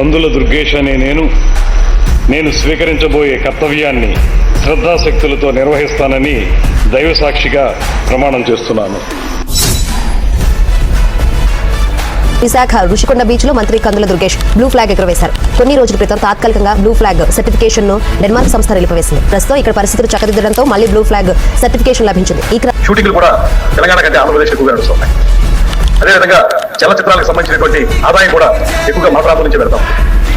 కందుల దుర్గేష్ అనే నేను నేను స్వీకరించబోయే కర్తవ్యాన్ని శ్రద్ధాశక్తులతో నిర్వహిస్తానని దైవ సాక్షిగా ప్రమాణం చేస్తున్నాను. విశాఖ ఋషికొండ బీచ్లో మంత్రి కందుల దుర్గేష్ బ్లూ ఫ్లాగ్ ఎగురవేశారు. కొన్ని రోజుల క్రితం తాత్కాలికంగా బ్లూ ఫ్లాగ్ సర్టిఫికేషన్ను డెన్మార్క్ సంస్థ నిలిపివేసింది. ప్రస్తుతం ఇక్కడ పరిస్థితులు చక్కదిద్దడంతో మళ్ళీ బ్లూ ఫ్లాగ్ సర్టిఫికేషన్ లభించింది. ఈ షూటింగ్లు కూడా తెలంగాణ కంటే ఆంధ్రప్రదేశ్ ఎక్కువగా నడుస్తున్నాయి. అదేవిధంగా చలనచిత్రాలకు సంబంధించినటువంటి ఆదాయం కూడా ఎక్కువగా మా ప్రాంతం నుంచి పెడతాం.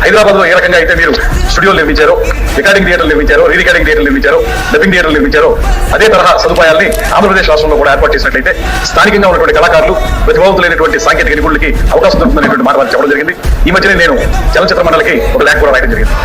హైదరాబాద్లో ఏ రకంగా అయితే మీరు స్టూడియోలు నిర్మించారో రికార్డింగ్ థియేటర్లు నిర్మించారో రీ రికార్డింగ్ థియేటర్లు నిర్మించారో డబ్బింగ్ థియేటర్లు నిర్మించారో అదే తరహా సదుపాయాల్ని ఆంధ్రప్రదేశ్ రాష్ట్రంలో కూడా ఏర్పాటు చేసినట్లయితే స్థానికంగా ఉన్నటువంటి కళాకారులు ప్రతిభావంతులైనటువంటి సాంకేతిక నిపుణులకి అవకాశం దొరుకుతున్నటువంటి మాట చెప్పడం జరిగింది. ఈ మధ్యనే నేను చలచిత్ర మండలికి ఒక ల్యాక్ కూడా రాయడం జరిగింది.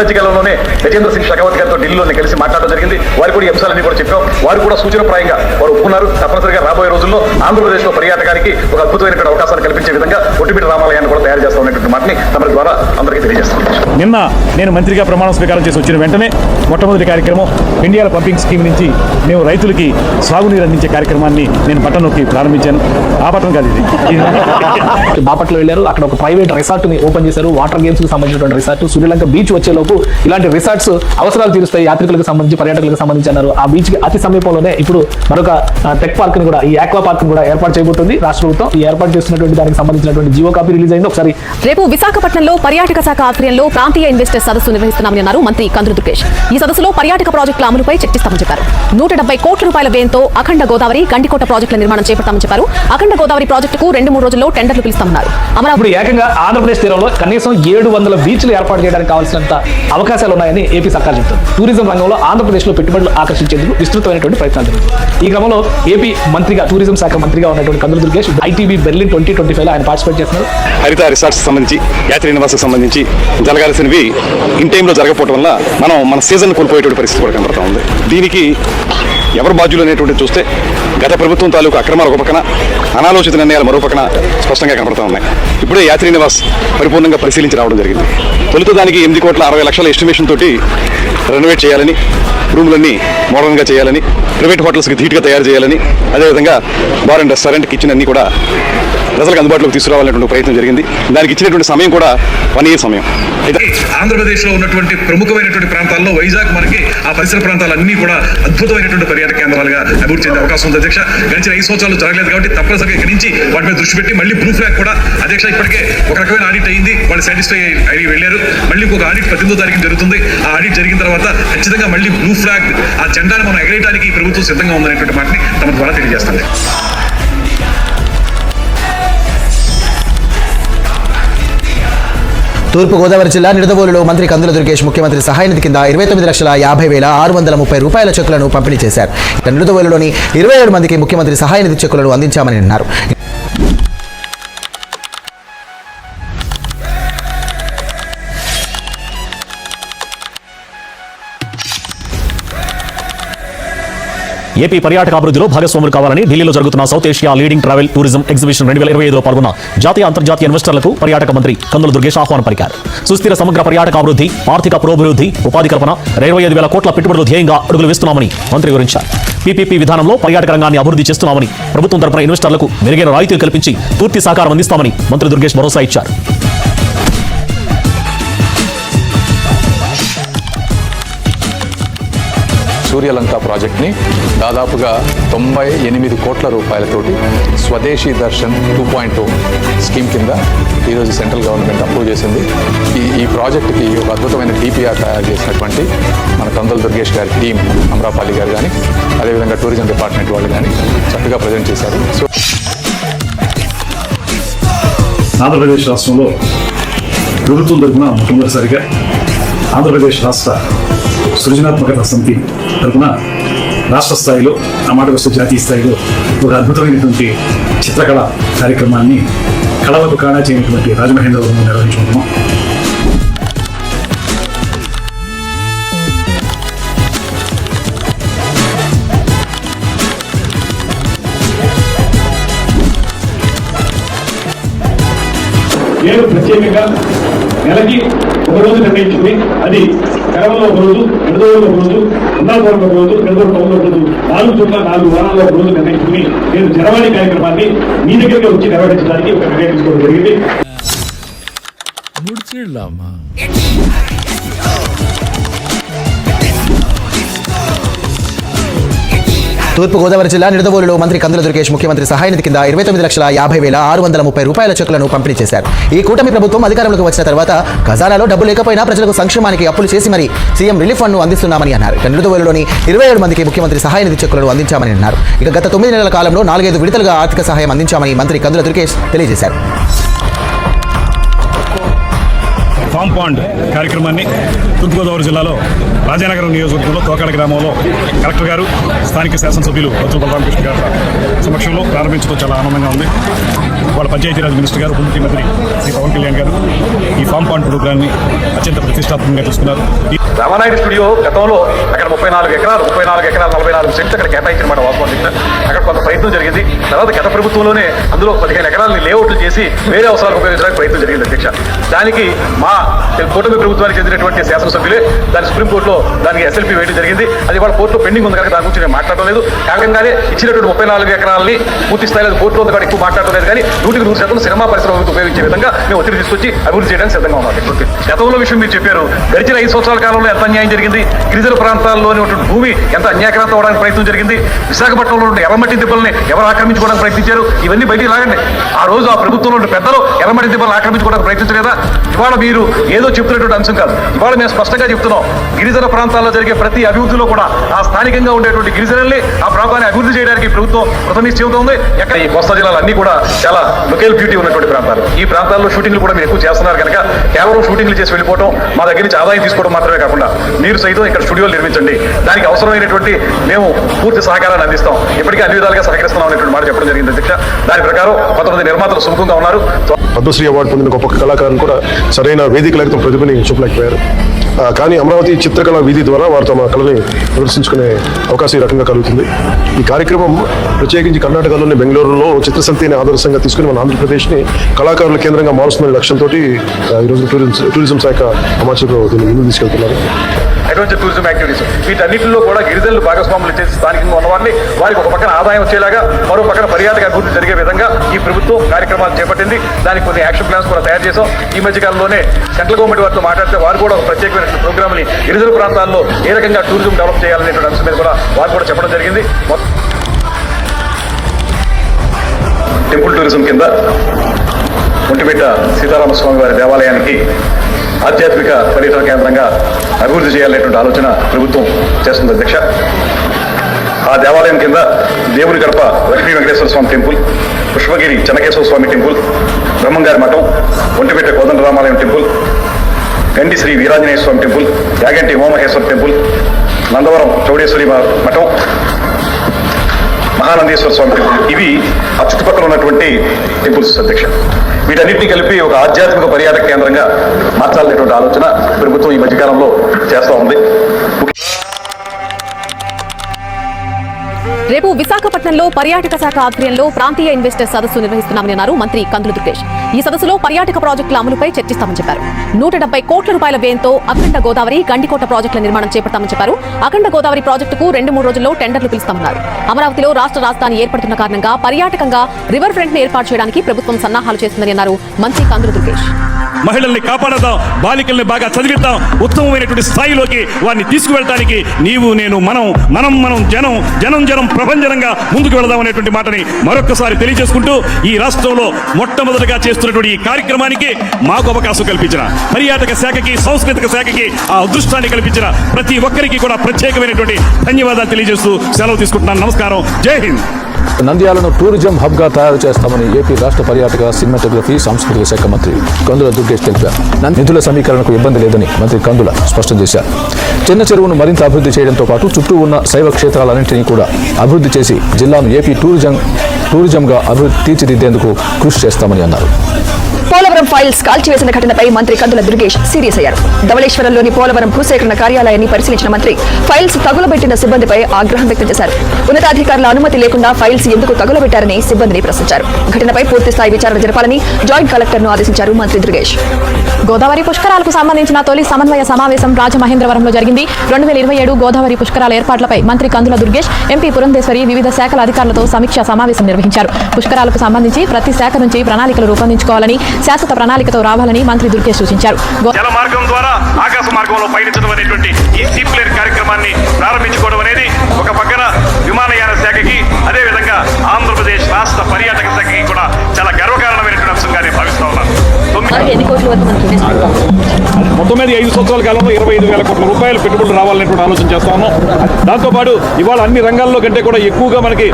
మధ్య కాలంలోనే గజేంద్ర సింగ్ షెకావత్ గారితో ఢిల్లీలో కలిసి మాట్లాడడం జరిగింది. వారు కూడా ఈ అంశాలన్నీ కూడా చెప్పాం. వారు కూడా సూచనప్రాయంగా వారు ఒప్పుకున్నారు. తప్పనిసరిగా రాబోయే రోజుల్లో ఆంధ్రప్రదేశ్లో పర్యాటకానికి ఒక అద్భుతమైనటువంటి అవకాశాలు కల్పించే విధంగా ఒట్టిమిటి రామాలయాన్ని కూడా తయారు చేస్తాం అనేటువంటి మాటని తమ ద్వారా అందరికీ తెలియజేస్తాం నిన్న నేను మంత్రిగా ప్రమాణ స్వీకారం చేసి వచ్చిన వెంటనే మొట్టమొదటి కార్యక్రమం ఇండియాల పంపింగ్ స్కీమ్ నుంచి మేము రైతులకి సాగునీరు అందించే కార్యక్రమాన్ని నేను పట్టణం నొక్కి ప్రారంభించాను. ఆ పట్టణం కాదు ఇది. బాపట్ల వెళ్ళారు. అక్కడ ఒక ప్రైవేట్ రిసార్ట్ని ఓపెన్ చేశారు. వాటర్ గేమ్స్కి సంబంధించినటువంటి రిసార్ట్. శ్రీలంక బీచ్ వచ్చేలోపు ఇలాంటి రిసార్ట్స్ అవసరాలు తీరుస్తాయి. యాత్రికులకు సంబంధించి పర్యాటకులకు సంబంధించి అన్నారు. ఆ బీచ్కి అతి సమీపంలోనే ఇప్పుడు మరొక టెక్ పార్క్ని కూడా ఈ ఆక్వా పార్క్ని కూడా ఏర్పాటు చేయబోతుంది. రాష్ట్ర ప్రభుత్వం ఈ ఏర్పాటు చేస్తున్నటువంటి దానికి సంబంధించినటువంటి జియో కాపీ రిలీజ్ అయింది. ఒకసారి రేపు విశాఖపట్నంలో పర్యాటక శాఖ ఆధ్వర్యంలో ప్రాంతీయ ఇన్వెస్టర్ సదస్సు నిర్వహిస్తున్నామని అన్నారు మంత్రి కందులు దుర్గేష్. ఈ సదస్సులో పర్యాటక ప్రాజెక్టుల అమలుపై చర్చిస్తామని చెప్పారు. నూట డెబ్బై కోట్ల రూపాయల వ్యయంతో అఖండ గోదావరి గండికోట ప్రాజెక్టుల నిర్మాణం చేపడతామని చెప్పారు. అఖండ గోదావరి ప్రాజెక్టుకు రెండు మూడు రోజుల్లో టెండర్లు పిలుస్తామన్నారు. అమరావతి ఏకంగా ఆంధ్రప్రదేశ్ తీరంలో కనీసం ఏడు వందల బీచ్లు ఏర్పాటు చేయడానికి కావాల్సినంత అవకాశాలు ఉన్నాయని ఏపీ సర్కార్ చెబుతుంది టూరిజం రంగంలో ఆంధ్రప్రదేశ్లో పెట్టుబడులు ఆకర్షించేందుకు విస్తృతమైనటువంటి ప్రయత్నాలు జరుగుతుంది ఈ క్రమంలో ఏపీ మంత్రిగా టూరిజం శాఖ మంత్రిగా ఉన్నటువంటి Kandula Durgesh ITB Berlin twenty twenty five ఆయన పార్టిసిపేట్ చేస్తున్నారు. హరిత రిసార్ట్స్ సంబంధించి యాత్రి నివాసకు సంబంధించి జరగాల్సినవి ఇన్ టైంలో జరగకపోవడం వల్ల మనం మన సీజన్ కోల్పోయేటువంటి పరిస్థితి కూడా కనబడుతూ ఉంది. దీనికి ఎవరు బాధ్యులు అనేటువంటి చూస్తే గత ప్రభుత్వం తాలూకు అక్రమాలు ఒక పక్కన అనాలోచిత నిర్ణయాలు మరో పక్కన స్పష్టంగా కనబడతా ఉన్నాయి. ఇప్పుడే యాత్రి నివాస్ పరిపూర్ణంగా పరిశీలించి రావడం జరిగింది. తొలుత దానికి ఎనిమిది కోట్ల అరవై లక్షల ఎస్టిమేషన్ తోటి రెనోవేట్ చేయాలని రూములన్నీ మోడర్న్గా చేయాలని ప్రైవేట్ హోటల్స్కి ధీటుగా తయారు చేయాలని అదేవిధంగా బార్ అండ్ రెస్టారెంట్ కిచెన్ అన్నీ కూడా ప్రజలకు అందుబాటులోకి తీసుకురావాలనేటువంటి ప్రయత్నం జరిగింది. దానికి ఇచ్చినటువంటి సమయం కూడా వన్ ఇయర్ సమయం. అయితే ఆంధ్రప్రదేశ్లో ఉన్నటువంటి ప్రముఖమైనటువంటి ప్రాంతాల్లో వైజాగ్ మనకి ఆ పరిసర ప్రాంతాలన్నీ కూడా అద్భుతమైనటువంటి పర్యాటక కేంద్రాలుగా అభివృద్ధి చెందే అవకాశం ఉంది. అధ్యక్ష గడిచిన ఐదు సంవత్సరాలు జరగలేదు కాబట్టి తప్పనిసరిగా ఇక్కడి నుంచి వాటి మీద దృష్టి పెట్టి మళ్ళీ బ్లూ ఫ్లాగ్ కూడా అధ్యక్ష ఇప్పటికే ఒక రకమైన ఆడిట్ అయింది. వాళ్ళు సాటిస్ఫై అయ్యి వెళ్ళారు. మళ్ళీ ఒక ఆడిట్ పద్దెనిమిదో తారీఖు జరుగుతుంది. ఆ ఆడిట్ జరిగిన తర్వాత ఖచ్చితంగా మళ్ళీ బ్లూ ఫ్లాగ్ ఆ జెండాను మనం ఎగరేయడానికి ప్రభుత్వం సిద్ధంగా ఉందనేటువంటి మాటని తమ ద్వారా తెలియజేస్తుంది. తూర్పుగోదావరి జిల్లా నిడదవోలులో మంత్రి కందుల దుర్గేష్ ముఖ్యమంత్రి సహాయనిధి కింద ఇరవై తొమ్మిది లక్షల యాభై వేల ఆరు వందల ముప్పై రూపాయల చెక్కులను పంపిణీ చేశారు. నిడదవోలులోని ఇరవై ఏడు మందికి ముఖ్యమంత్రి సహాయ నిధి చెక్కులను అందించామని అన్నారు. ఏపీ పర్యాటక అభివృద్ధిలో భాగస్వాములు కావాలని ఢిల్లీలో జరుగుతున్న South Asia leading travel tourism exhibition రెండు వేల ఇరవై ఐదులో పాల్గొన్న జాతీయ అంతర్జాతీయ ఇన్వెస్టర్లకు పర్యాటక మంత్రి కందుల దుర్గేష్ ఆహ్వానం పలికారు. సుస్థిర సమగ్ర పర్యాటక అభివృద్ధి ఆర్థిక పురోభివృద్ధి ఉపాధి కల్పన ఇరవై ఐదు వేల కోట్ల పెట్టుబడులు ధ్యేయంగా అడుగులు వేస్తున్నామని మంత్రి వివరించారు. పీపీపీ విధానంలో పర్యాటక రంగాన్ని అభివృద్ధి చేస్తున్నామని ప్రభుత్వం తరపున ఇన్వెస్టర్లకు మెరుగైన రాయితీలు కల్పించి పూర్తి సహకారం అందిస్తామని మంత్రి దుర్గేష్ భరోసా ఇచ్చారు. సూర్యలంక ప్రాజెక్ట్ని దాదాపుగా తొంభై ఎనిమిది కోట్ల రూపాయలతోటి Swadeshi Darshan two point two scheme కింద ఈరోజు సెంట్రల్ గవర్నమెంట్ అప్రూవ్ చేసింది. ఈ ఈ ప్రాజెక్టుకి ఒక అద్భుతమైన డిపిఆర్ తయారు చేసినటువంటి మన కందుల దుర్గేష్ గారి టీం అమరాపాలి గారు కానీ అదేవిధంగా టూరిజం డిపార్ట్మెంట్ వాళ్ళు కానీ చక్కగా ప్రజెంట్ చేశారు. సో ఆంధ్రప్రదేశ్ రాష్ట్రంలో ప్రభుత్వం తరఫున మొట్టమొదటిసారిగా ఆంధ్రప్రదేశ్ రాష్ట్ర సృజనాత్మకత సమితి తరపున రాష్ట్ర స్థాయిలో ఆ మాట వస్తే జాతీయ స్థాయిలో ఒక అద్భుతమైనటువంటి చిత్రకళ కార్యక్రమాన్ని కళలకు కాణా చేయనటువంటి రాజమహేంద్రవరంలో నిర్వహించుకుంటున్నాం. నేను ప్రత్యేకంగా నెలకి ఒక రోజు నిర్ణయించింది అది కడవలో రోజు విడుదల రోజు ఉండాలవరం రోజు విడుదల టౌన్లో రోజు నాలుగు చోట్ల నాలుగు వారాల రోజు నిర్ణయించుకుని నేను జనవాణి కార్యక్రమాన్ని మీ దగ్గరికి వచ్చి నిర్వహించడానికి ఒక నిర్ణయం తీసుకోవడం జరిగింది. తూర్పు గోదావరి జిల్లా నిడదవోలులో మంత్రి కందుల దుర్గేష్ ముఖ్యమంత్రి సహాయనిధి కింద ఇరవై తొమ్మిది లక్షల యాభై వేల ఆరు వందల ముప్పై రూపాయల చెక్కులను పంపిణీ చేశారు. ఈ కూటమి ప్రభుత్వం అధికారంలోకి వచ్చిన తర్వాత ఖజానాలో డబ్బు లేకపోయినా ప్రజలకు సంక్షేమానికి అప్పులు చేసి మరి సీఎం రిలీఫ్ ఫండ్ను అందిస్తున్నామని అన్నారు. ఇక నిడదవోలులోని ఇరవై ఏడు మందికి ముఖ్యమంత్రి సహాయ నిధి చెక్కులను అందించామని అన్నారు. ఇక గత తొమ్మిది నెలల కాలంలో నాలుగైదు విడతలుగా ఆర్థిక సహాయం అందించామని మంత్రి కందుల దుర్గేష్ తెలియజేశారు. ఫామ్ పాండ్ కార్యక్రమాన్ని తూర్పుగోదావరి జిల్లాలో రాజానగరం నియోజకవర్గంలో తోకాడ గ్రామంలో కలెక్టర్ గారు స్థానిక శాసనసభ్యులు బొత్స బలరామకృష్ణ గారి సమక్షంలో ప్రారంభించడం చాలా ఆనందంగా ఉంది. వాళ్ళ పంచాయతీరాజ్ మినిస్టర్ గారు ఉప ముఖ్యమంత్రి శ్రీ పవన్ కళ్యాణ్ గారు ఈ ఫామ్ పాండ్ ప్రోగ్రాన్ని అత్యంత ప్రతిష్టాత్మకంగా తీసుకున్నారు ఈ రామానాయుడు స్టూడియో గతంలో అక్కడ ముప్పై నాలుగు ఎకరాలు ముప్పై నాలుగు ఎకరాలు నలభై నాలుగు సెంట్లు అక్కడ కేటాయించిన వాస్తవం అక్కడ కొంత ప్రయత్నం జరిగింది. తర్వాత గత ప్రభుత్వంలోనే అందులో పదిహేను ఎకరాలని లేఅవుట్లు చేసి వేరే అవసరాలకు ఉపయోగించడానికి ప్రయత్నం జరిగింది అధ్యక్ష. దానికి మా కూటమి ప్రభుత్వానికి చెందినటువంటి శాసనసభ్యులే. దాని సుప్రీంకోర్టులో దానికి ఎస్ఎల్పి వేయడం జరిగింది. అది వాళ్ళ కోర్టులో పెండింగ్ ఉంది కనుక దాని గురించి నేను మాట్లాడడం లేదు. కారణంగానే ఇచ్చినటువంటి ముప్పై నాలుగు ఎకరాలని పూర్తి స్థాయిలో కోర్టులో ఉంది ఎక్కువ మాట్లాడడం లేదు కానీ నూటికి నూరు శాతం సినిమా పరిశ్రమ ఉపయోగించే విధంగా మేము ఒత్తిడి తీసుకొచ్చి అభివృద్ధి చేయడానికి సిద్ధంగా ఉన్నాం. గతంలో విషయం మీరు చెప్పారు. గడిచిన ఐదు సంవత్సరాల కాలంలో ఎంత అన్యాయం జరిగింది? గిరిజన ప్రాంతాల్లోని భూమి ఎంత అన్యాక్రాంతం అవడానికి ప్రయత్నం జరిగింది? విశాఖపట్నంలో ఉన్న ఎర్రమట్టి దిబ్బల్ని ఎవరు ఆక్రమించుకోవడానికి ప్రయత్నించారు? ఇవన్నీ బయటికి లాగండి. ఆ రోజు ఆ ప్రభుత్వంలో పెద్దలు ఎర్రమట్టి దిబ్బలను ఆక్రమించుకోవడానికి ప్రయత్నించలేదా? ఇవాళ మీరు ఏదో చెప్తున్నటువంటి అంశం కాదు. ఇవాళ మేము స్పష్టంగా చెప్తున్నాం. గిరిజన ప్రాంతాల్లో జరిగే ప్రతి అభివృద్ధిలో కూడా ఆ స్థానికంగా ఉండేటువంటి గిరిజనుల్ని ఆ ప్రాంతాన్ని అభివృద్ధి చేయడానికి ప్రభుత్వం ప్రథమిస్తూ ఉంది. ఎక్కడ ఈ కోస్తా జిల్లాలు అన్ని కూడా చాలా లొకేల్ బ్యూటీ ఉన్నటువంటి ప్రాంతాలు. ఈ ప్రాంతాల్లో షూటింగ్లు కూడా మీరు ఎక్కువ చేస్తున్నారు కనుక కేవలం షూటింగ్లు చేసి వెళ్ళిపోవడం మా దగ్గర నుంచి ఆదాయం తీసుకోవడం మాత్రమే కాకుండా మీరు సైతం ఇక్కడ స్టూడియోలు నిర్మించండి. దానికి అవసరమైనటువంటి మేము పూర్తి సహకారాన్ని అందిస్తాం. ఇప్పటికే అన్ని విధాలుగా సహకరిస్తున్నాం అనేటువంటి మాట చెప్పడం జరిగింది అధ్యక్ష. దాని ప్రకారం కొంతమంది నిర్మాతలు సుముఖంగా ఉన్నారు. పద్మశ్రీ అవార్డు పొందిన గొప్ప కళాకారులు కూడా సరైన వేదిక లేక తమ ప్రతిభని చూపలేకపోయారు. కానీ అమరావతి చిత్రకళ వీధి ద్వారా వారు తమ కళని ప్రదర్శించుకునే అవకాశం ఈ రకంగా కలుగుతుంది. ఈ కార్యక్రమం ప్రత్యేకించి కర్ణాటకలోని బెంగళూరులో చిత్రశక్తిని ఆదర్శంగా తీసుకుని మన ఆంధ్రప్రదేశ్ని కళాకారుల కేంద్రంగా మారుస్తున్న లక్ష్యంతో ఈరోజు టూరిజం టూరిజం శాఖ అమాచకు దీన్ని ముందుకు తీసుకెళ్తున్నారు. Adventure tourism activities. వీటన్నిటిలో కూడా గిరిజనులు భాగస్వాములు చేసి స్థానికంగా ఉన్నవారిని వారికి ఒక పక్కన ఆదాయం వచ్చేలాగా మరో పక్కన పర్యాటక అభివృద్ధి జరిగే విధంగా ఈ ప్రభుత్వం కార్యక్రమాలు చేపట్టింది. దానికి కొన్ని యాక్షన్ ప్లాన్స్ కూడా తయారు చేసాం ఈ మధ్య కాలంలోనే గవర్నమెంట్ వారితో మాట్లాడితే వారు కూడా ఒక ప్రత్యేకమైన ప్రోగ్రామ్ని గిరిజన ప్రాంతాల్లో ఏ రకంగా టూరిజం డెవలప్ చేయాలనేటువంటి అంశం మీద కూడా వారు కూడా చెప్పడం జరిగింది. టెంపుల్ టూరిజం కింద ఒంటిమిట్ట సీతారామస్వామి వారి దేవాలయానికి ఆధ్యాత్మిక పర్యటన కేంద్రంగా అభివృద్ధి చేయాలనేటువంటి ఆలోచన ప్రభుత్వం చేస్తుంది. అధ్యక్ష ఆ దేవాలయం కింద Devuni Gadapa Venkateswara Swamy temple Pushpagiri Chennakeshava Swamy temple Brahmamgari Matham Ontipeta Kodandaramalayam temple Gandi Shri Veeranjaneya Swamy temple Yaganti Umamaheswara temple Nandavaram Chowdeswari Matham Mahanandeeswara Swamy temple. ఇవి ఆ చుట్టుపక్కల ఉన్నటువంటి టెంపుల్స్ అధ్యక్ష. వీటన్నిటిని కలిపి ఒక ఆధ్యాత్మిక పర్యాటక కేంద్రంగా మార్చాలనేటువంటి ఆలోచన ప్రభుత్వం ఈ మధ్యకాలంలో చేస్తూ ఉంది. రేపు విశాఖపట్నంలో పర్యాటక శాఖ ఆధ్వర్యంలో ప్రాంతీయ ఇన్వెస్టర్ సదస్సు నిర్వహిస్తున్నామని అన్నారు మంత్రి కందులు దుర్గేష్. ఈ సదస్సులో పర్యాటక ప్రాజెక్టుల అమలుపై చర్చిస్తామని చెప్పారు. నూట డెబ్బై కోట్ల రూపాయల వ్యయంతో అఖండ గోదావరి గండికోట ప్రాజెక్టుల నిర్మాణం చేపడతామని చెప్పారు. అఖండ గోదావరి ప్రాజెక్టుకు రెండు మూడు రోజుల్లో టెండర్లు పిలుస్తామన్నారు. అమరావతిలో రాష్ట్ర రాజధాని ఏర్పడుతున్న కారణంగా పర్యాటకంగా రివర్ ఫ్రంట్ను ఏర్పాటు చేయడానికి ప్రభుత్వం సన్నాహాలు చేస్తుందని అన్నారు మంత్రి కందులు దుర్గేష్. మహిళల్ని కాపాడదాం బాలికల్ని బాగా చదివిద్దాం ఉత్తమమైనటువంటి స్థాయిలోకి వారిని తీసుకువెళ్ళడానికి నీవు నేను మనం మనం మనం జనం జనం జనం ప్రపంచనంగా ముందుకు వెళదాం అనేటువంటి మాటని మరొకసారి తెలియజేసుకుంటూ ఈ రాష్ట్రంలో మొట్టమొదటిగా చేస్తున్నటువంటి ఈ కార్యక్రమానికి మాకు అవకాశం కల్పించిన పర్యాటక శాఖకి సాంస్కృతిక శాఖకి ఆ అదృష్టాన్ని కల్పించిన ప్రతి ఒక్కరికి కూడా ప్రత్యేకమైనటువంటి ధన్యవాదాలు తెలియజేస్తూ సెలవు తీసుకుంటున్నాను. నమస్కారం. జై హింద్. నంద్యాలను టూరిజం హబ్గా తయారు చేస్తామని ఏపీ రాష్ట్ర పర్యాటక సినిమాటోగ్రఫీ సాంస్కృతిక శాఖ మంత్రి కందుల దుర్గేష్ తెలిపారు. నిధుల సమీకరణకు ఇబ్బంది లేదని మంత్రి కందుల స్పష్టం చేశారు. చిన్న చెరువును మరింత అభివృద్ధి చేయడంతో పాటు చుట్టూ ఉన్న శైవ క్షేత్రాలన్నింటినీ కూడా అభివృద్ధి చేసి జిల్లాను ఏపీ టూరిజం టూరిజంగా అభివృద్ధి తీర్చిదిద్దేందుకు కృషి చేస్తామని అన్నారు. పోలవరం ఫైల్స్ కాల్చివేసిన ఘటనపై మంత్రి కందుల దుర్గేష్ సీరియస్ అయ్యారు. ధవళేశ్వరంలోని పోలవరం భూసేకరణ కార్యాలయాన్ని పరిశీలించిన మంత్రి ఫైల్స్ తగులబెట్టిన సిబ్బందిపై ఆగ్రహం వ్యక్తం చేశారు. ఉన్నతాధికారుల అనుమతి లేకుండా ఫైల్స్ ఎందుకు తగులబెట్టారని సిబ్బందిని ప్రశ్నించారు. ఘటనపై పూర్తి స్థాయి విచారణ జరపాలని జాయింట్ కలెక్టర్ను ఆదేశించారు మంత్రి దుర్గేష్. గోదావరి పుష్కరాలకు సంబంధించిన తొలి సమన్వయ సమావేశం రాజమహేంద్రవరంలో జరిగింది. రెండు వేల ఇరవై ఏడు గోదావరి పుష్కరాల ఏర్పాట్లపై మంత్రి కందుల దుర్గేష్ ఎంపీ పురంధేశ్వరి వివిధ శాఖల అధికారులతో సమీక్షా సమావేశం నిర్వహించారు. పుష్కరాలకు సంబంధించి ప్రతి శాఖ నుంచి ప్రణాళికలు రూపొందించుకోవాలని శాశ్వత ప్రణాళికతో రావాలని మంత్రి దుర్గే సూచించారు. జల మార్గం ద్వారా ఆకాశ మార్గంలో పయనించడం అనేటువంటి ఈ సీప్లేన్ కార్యక్రమాన్ని ప్రారంభించుకోవడం అనేది ఒక పక్కన ఎన్ని కోట్ల వరకు మనకి ఇన్వెస్ట్మెంట్ మొత్తం మీద ఐదు సంవత్సరాల కాలంలో ఇరవై ఐదు వేల కోట్ల రూపాయలు పెట్టుబడులు రావాలనేటువంటి ఆలోచన చేస్తా ఉన్నాం దాంతోపాటు ఇవాళ అన్ని రంగాల్లో కంటే కూడా ఎక్కువగా మనకి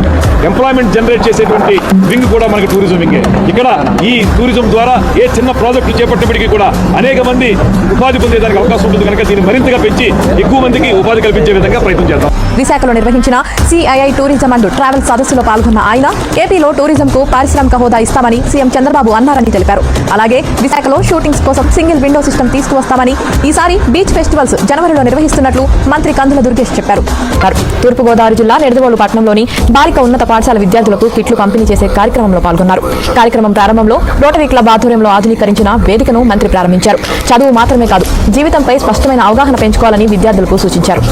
ఎంప్లాయ్మెంట్ జనరేట్ చేసేటువంటి వింగ్ కూడా మనకి టూరిజం వింగే ఇక్కడ ఈ టూరిజం ద్వారా ఏ చిన్న ప్రాజెక్టులు చేపట్టినప్పటికీ కూడా అనేక మంది ఉపాధి పొందేదానికి అవకాశం ఉంటుంది కనుక దీన్ని మరింతగా పెంచి ఎక్కువ మందికి ఉపాధి కల్పించే విధంగా ప్రయత్నం చేద్దాం. విశాఖలో నిర్వహించిన సిఐఐ టూరిజం అండ్ ట్రావెల్ సదస్సులో పాల్గొన్న ఆయన ఏపీలో టూరిజం కు పారిశ్రామిక హోదా ఇస్తామని సీఎం చంద్రబాబు అన్నారని తెలిపారు. అలాగే విశాఖలో షూటింగ్స్ కోసం సింగిల్ విండో సిస్టమ్ తీసుకువస్తామని ఈసారి బీచ్ ఫెస్టివల్స్ జనవరిలో నిర్వహిస్తున్నట్లు మంత్రి కందుల దుర్గేష్ చెప్పారు. తూర్పుగోదావరి జిల్లా నిడదవోలు పట్టణంలోని బాలిక ఉన్నత పాఠశాల విద్యార్థులకు కిట్లు పంపిణీ చేసే కార్యక్రమంలో పాల్గొన్నారు. కార్యక్రమం ప్రారంభంలో రోటరీ క్లబ్ ఆధ్వర్యంలో ఆధునీకరించిన వేదికను మంత్రి ప్రారంభించారు. చదువు మాత్రమే కాదు జీవితంపై స్పష్టమైన అవగాహన పెంచుకోవాలని విద్యార్థులకు సూచించారు.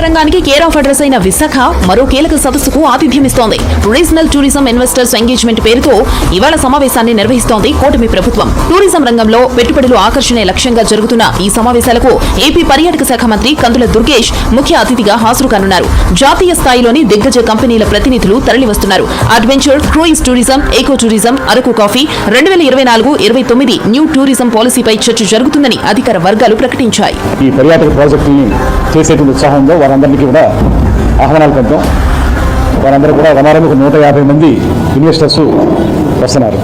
రంగానికి కేర్ ఆఫ్ అడ్రస్ అయిన విశాఖ మరో కీలక సదస్సుకు ఆతిథ్యం ఇస్తోంది రీజనల్ టూరిజం ఇన్వెస్టర్స్ ఎంగేజ్మెంట్ పేరుతో ఇవాళ సమావేశాన్ని నిర్వహిస్తోంది కూటమి ప్రభుత్వం. టూరిజం రంగంలో పెట్టుబడులు ఆకర్షణే లక్ష్యంగా జరుగుతున్న ఈ సమావేశాలకు ఏపీ పర్యాటక శాఖ మంత్రి కందుల దుర్గేష్ ముఖ్య అతిథిగా హాజరు కానున్నారు. జాతీయ స్థాయిలోని దిగ్గజ కంపెనీల ప్రతినిధులు తరలివస్తున్నారు. Adventure cruise tourism eco tourism Araku coffee రెండు వేల ఇరవై నాలుగు ఇరవై తొమ్మిది న్యూ టూరిజం పాలసీపై చర్చ జరుగుతుందని అధికార వర్గాలు ప్రకటించాయి. ఈ పర్యాటక చేసేటువంటి ఉత్సాహంలో వారందరికీ కూడా ఆహ్వానాలు పంపాం వారందరూ కూడా ఒక నూట యాభై మంది ఇన్వెస్టర్స్ వస్తున్నారు.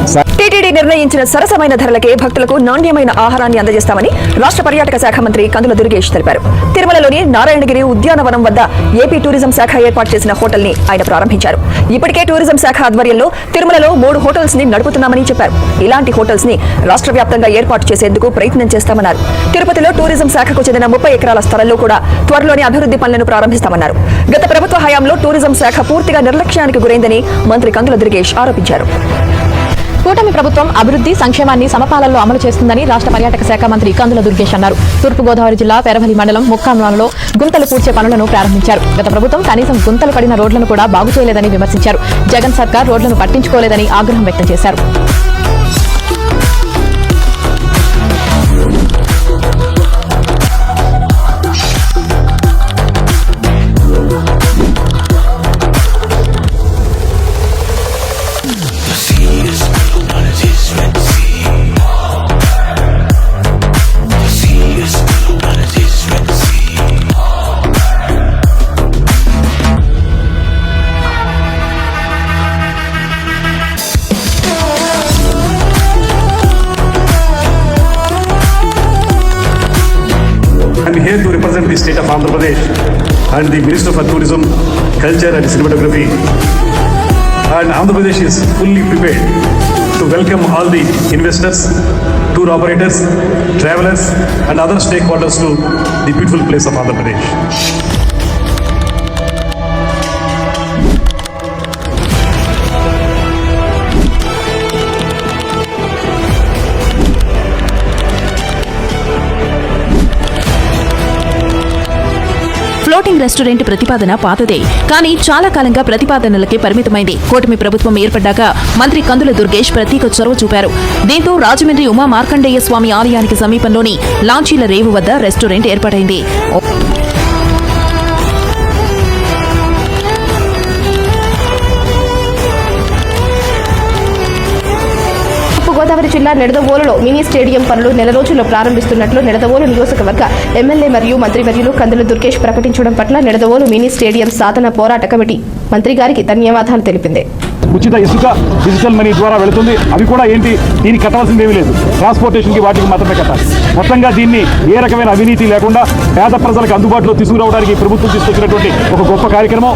టీటీడీ నిర్ణయించిన సరసమైన ధరలకే భక్తులకు నాణ్యమైన ఆహారాన్ని అందజేస్తామని రాష్ట్ర పర్యాటక శాఖ మంత్రి కందుల దుర్గేష్ తెలిపారు. తిరుమలలోని నారాయణగిరి ఉద్యానవనం వద్ద ఏపీ టూరిజం శాఖ ఏర్పాటు చేసిన హోటల్ని ఆయన ప్రారంభించారు. ఇప్పటికే టూరిజం శాఖ ఆధ్వర్యంలో తిరుమలలో మూడు హోటల్స్ని నడుపుతున్నామని చెప్పారు. ఇలాంటి హోటల్స్ని రాష్ట్ర వ్యాప్తంగా ఏర్పాటు చేసేందుకు ప్రయత్నం చేస్తామన్నారు. తిరుపతిలో టూరిజం శాఖకు చెందిన ముప్పై ఎకరాల స్థలంలో కూడా త్వరలోనే అభివృద్ధి పనులను ప్రారంభిస్తామన్నారు. గత ప్రభుత్వ హయాంలో టూరిజం శాఖ పూర్తిగా నిర్లక్ష్యానికి గురైందని మంత్రి కందుల దుర్గేష్ ఆరోపించారు. కూటమి ప్రభుత్వం అభివృద్ధి సంక్షేమాన్ని సమపాలనలో అమలు చేస్తుందని రాష్ట్ర పర్యాటక శాఖ మంత్రి కందుల దుర్గేష్ అన్నారు. తూర్పుగోదావరి జిల్లా పెరవలి మండలం ముక్కాంలో గుంతలు పూడ్చే పనులను ప్రారంభించారు. గత ప్రభుత్వం కనీసం గుంతలు పడిన రోడ్లను కూడా బాగు చేయలేదని విమర్శించారు. జగన్ సర్కార్ రోడ్లను పట్టించుకోలేదని ఆగ్రహం వ్యక్తం చేశారు. The Minister for Tourism, Culture and Cinematography. And Andhra Pradesh is fully prepared to welcome all the investors, tour operators, travelers and other stakeholders to the beautiful place of Andhra Pradesh. Restaurant ప్రతిపాదన పాతదే. కానీ చాలా కాలంగా ప్రతిపాదనలకే పరిమితమైంది. కూటమి ప్రభుత్వం ఏర్పడ్డాక మంత్రి కందుల దుర్గేష్ ప్రత్యేక చొరవ చూపారు. దీంతో రాజమండ్రి ఉమా మార్కండేయ స్వామి ఆలయానికి సమీపంలోని లాంచీల రేవు వద్ద రెస్టారెంట్ ఏర్పాటైంది. తూర్పుగోదావరి జిల్లా నిడదవోలులో మినీ స్టేడియం పనులు నెల రోజుల్లో ప్రారంభిస్తున్నట్లు నిడదవోలు నియోజకవర్గ ఎమ్మెల్యే మరియు మంత్రివర్యులు కందుల దుర్గేష్ ప్రకటించడం పట్ల నిడదవోలు మినీ స్టేడియం సాధన పోరాట కమిటీ మంత్రి గారికి ధన్యవాదాలు తెలిపింది. ఉచిత ఇసుక డిజిటల్ మనీ ద్వారా వెళుతుంది. అవి కూడా ఏంటి? దీనికి కట్టవలసింది ఏమీ లేదు. ట్రాన్స్పోర్టేషన్కి వాటికి మాత్రమే కట్టాలి. మొత్తంగా దీన్ని ఏ రకమైన అవినీతి లేకుండా పేద ప్రజలకు అందుబాటులో తీసుకురావడానికి ప్రభుత్వం తీసుకొచ్చినటువంటి ఒక గొప్ప కార్యక్రమం.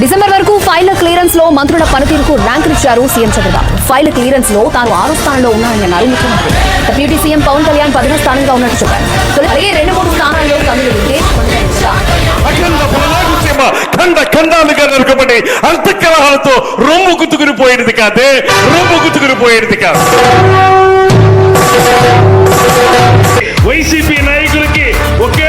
డిసెంబర్ వరకు ఫైళ్ళ క్లియరెన్స్లో మంత్రుల పనితీరుకు ర్యాంకులు ఇచ్చారు సీఎం చంద్రబాబు. ఫైళ్ళ క్లియరెన్స్లో తాను ఆరో స్థానంలో ఉన్నానని అన్నారు ముఖ్యమంత్రి. డిప్యూటీ సీఎం పవన్ కళ్యాణ్ పదవ స్థానంగా ఉన్నట్టు చెప్పారు. అలాగే రెండు మూడు స్థానాల్లో కందులు దుర్గేష్ కొనసాగించగా అఖండ బలరాజసీమ ఖండ ఖండాలుగా నరకబడి అంతఃకలహాలతో రొమ్ము గుద్దుకుని పోయేది కాదే రొమ్ము గుద్దుకుని పోయేది కాదు. వైసీపీ నాయకులకి ఒకే